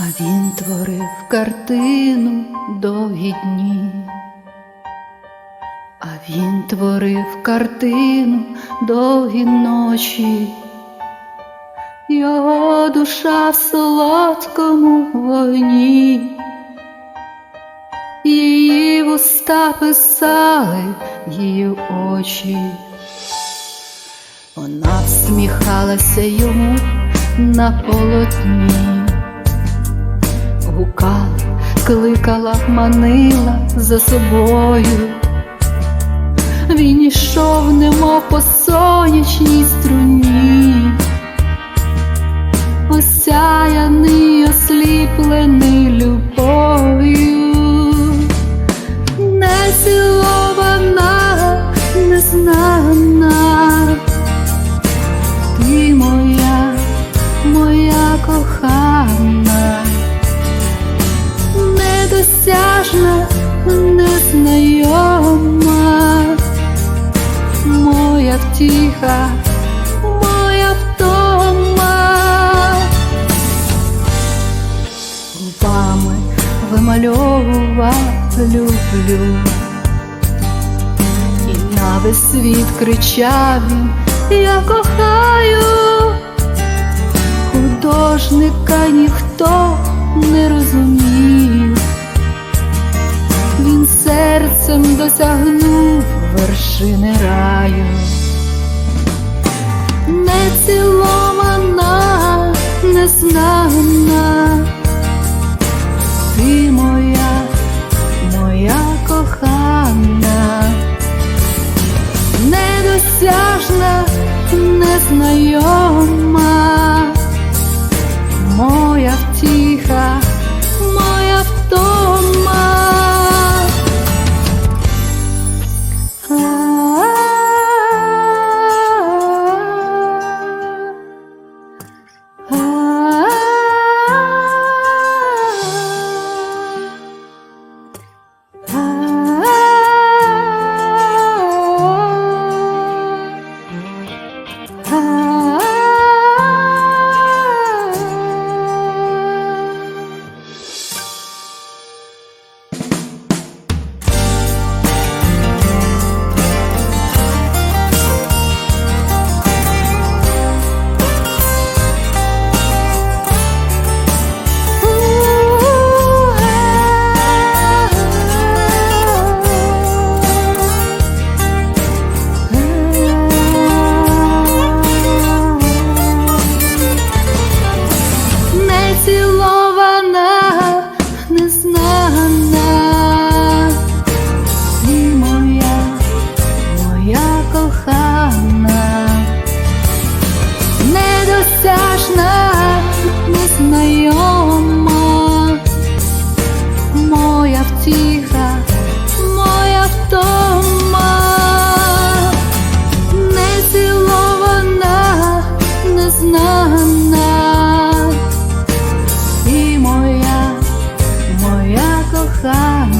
Він творив картину довгі дні, а він творив картину довгі ночі, його душа в солодкому вогні, її вуста писали її очі. Вона всміхалася йому на полотні, гукала, кликала, манила за собою. Він ішов, немов по сонячній струні, осяяний, осліплений любов'ю, не цілована, незнана. Ти моя, моя кохана, втіха, моя втома, губами вимальовував люблю. І на весь світ кричав він, я кохаю, художника ніхто не розумів, він серцем досягнув вершини раю, не цілована, не ти моя, моя кохана. Недосяжна, незнайома, недосяжна, незнайома, моя втіха, моя втома, не цілована, незнана. Ти моя, моя кохана.